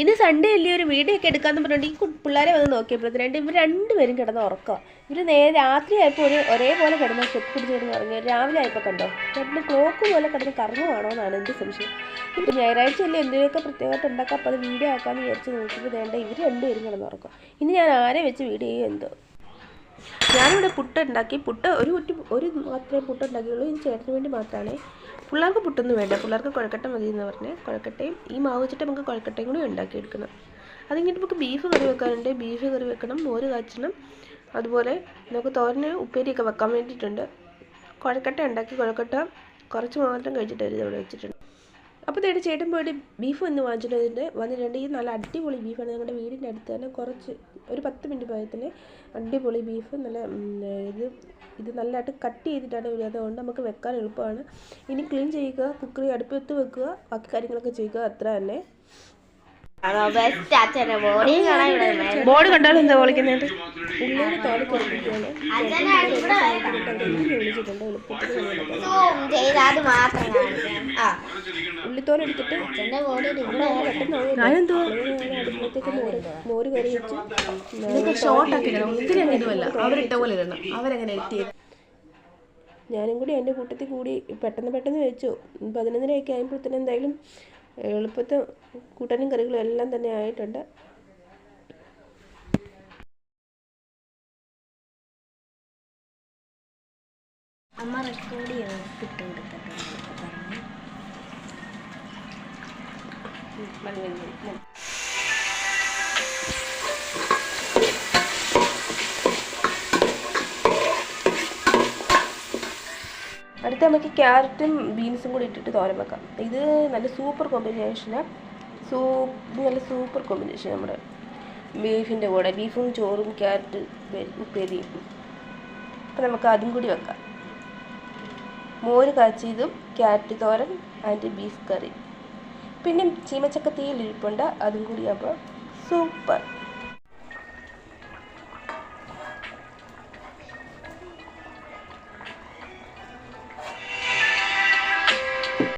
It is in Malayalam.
ഇന്ന് സൺഡേ അല്ലേ ഒരു വീഡിയോ ഒക്കെ എടുക്കാന്ന് പറഞ്ഞിട്ട് ഈ പിള്ളേരെ വന്ന് നോക്കിയപ്പോഴത്തേനായിട്ട് ഇവർ രണ്ടുപേരും കിടന്ന് ഉറക്കുക ഇവർ നേരെ രാത്രിയായപ്പോൾ ഒരു ഒരേപോലെ കിടന്ന് ചെപ്പ് പിടിച്ച് കിടന്ന് ഉറങ്ങി രാവിലെ ആയപ്പോൾ കണ്ടോ? രണ്ട് ക്ലോക്ക് പോലെ കിടന്ന് കറങ്ങുവാണോ എന്നാണ് എന്റെ സംശയം. ഇപ്പം ഞായറാഴ്ച അല്ലേ എന്തെങ്കിലുമൊക്കെ പ്രത്യേകമായിട്ട് ഉണ്ടാക്കാം. അപ്പോൾ അത് വീഡിയോ ആക്കാമെന്ന് വിചാരിച്ച് നോക്കിയപ്പോൾ വേണ്ട ഇവർ രണ്ടുപേരും കിടന്ന് ഉറക്കുക ഇനി ഞാൻ ആരെ വെച്ച് വീഡിയോ ചെയ്യും എന്തോ? ഞാനിവിടെ പുട്ട് ഉണ്ടാക്കി പുട്ട് ഒരു കുറ്റി ഒരു മാത്രമേ പുട്ട് ഉണ്ടാക്കിയുള്ളൂ ഇത് ചേട്ടന് വേണ്ടി മാത്രമാണ്. പിള്ളേർക്ക് പുട്ടൊന്നും വേണ്ട. പിള്ളേർക്ക് കുഴക്കട്ട മതി എന്ന് പറഞ്ഞ് കുഴക്കട്ടയും ഈ മാവ് വെച്ചിട്ട് നമുക്ക് കുഴക്കട്ടയും കൂടി ഉണ്ടാക്കിയെടുക്കണം. അത് നമുക്ക് ബീഫ് കറി വെക്കാനുണ്ട്. ബീഫ് കറി വെക്കണം മോര് കാച്ചണം. അതുപോലെ നമുക്ക് തോരന് ഉപ്പേരിയൊക്കെ വെക്കാൻ വേണ്ടിയിട്ടുണ്ട്. കുഴക്കട്ട ഉണ്ടാക്കി കുഴക്കട്ട കുറച്ച് മാത്രം കഴിച്ചിട്ട് ഒരു വെച്ചിട്ടുണ്ട്. അപ്പോൾ തേടി ചേട്ടൻ പോയിട്ട് ബീഫ് ഒന്ന് വാങ്ങിച്ചിട്ടുണ്ട്. വന്നിട്ടുണ്ട് ഈ നല്ല അടിപൊളി ബീഫാണ് ഞങ്ങളുടെ വീടിന്റെ അടുത്ത് തന്നെ കുറച്ച് ഒരു പത്ത് മിനിറ്റ് പോയതിന് അടിപൊളി ബീഫ് നല്ല ഇത് ഇത് നല്ലതായിട്ട് കട്ട് ചെയ്തിട്ടാണ് വരുന്നത് അതുകൊണ്ട് നമുക്ക് വെക്കാൻ എളുപ്പമാണ്. ഇനി ക്ലീൻ ചെയ്യുക കുക്കറി അടുപ്പത്ത് വെക്കുക ബാക്കി കാര്യങ്ങളൊക്കെ ചെയ്യുക. അത്ര തന്നെ. ബോർഡ് കണ്ടാലും എന്താ വിളിക്കുന്നത് ഉള്ളിയുടെ കൊടുക്കുകയാണ് വിളിച്ചിട്ടുണ്ട് എളുപ്പത്തിൽ ആ. ഉള്ളിത്തോൽ എടുത്തിട്ട് ഞാനെന്തോ അടുപ്പത്തേക്ക് മോര് മോര് കറി വെച്ച്. ഷോർട്ട് ആക്കി ഇടണം. ഒത്തിരി അങ്ങ് ഇടുമല്ല അവരിട്ട പോലെ ഇടണം. അവരെങ്ങനെ ചെയ്ത്. ഞാനും കൂടി എന്റെ കൂട്ടത്തിൽ കൂടി പെട്ടെന്ന് പെട്ടെന്ന് വെച്ചു. പതിനൊന്നരയൊക്കെ ആയപ്പോഴത്തേനും എന്തായാലും എളുപ്പത്തെ കൂട്ടാനും കറികളും എല്ലാം തന്നെ ആയിട്ടുണ്ട്. അമ്മ റെക്കോർഡ് ചെയ്തിട്ട് അടുത്ത നമുക്ക് ക്യാരറ്റും ബീൻസും കൂടി ഇട്ടിട്ട് തോരൻ വെക്കാം. ഇത് നല്ല സൂപ്പർ കോമ്പിനേഷനാണ് സൂ ഇത് നല്ല സൂപ്പർ കോമ്പിനേഷൻ നമ്മുടെ ബീഫിന്റെ കൂടെ. ബീഫും ചോറും ക്യാരറ്റ് ഉപ്പേരിയും. അപ്പം നമുക്ക് അതും കൂടി വെക്കാം. മോര് കാച്ചിയതും carrot thoran and beef curry പിന്നെ ചീമച്ചക്ക തീയിലിരിപ്പുണ്ട് അതും കൂടി അപ്പോൾ സൂപ്പർ.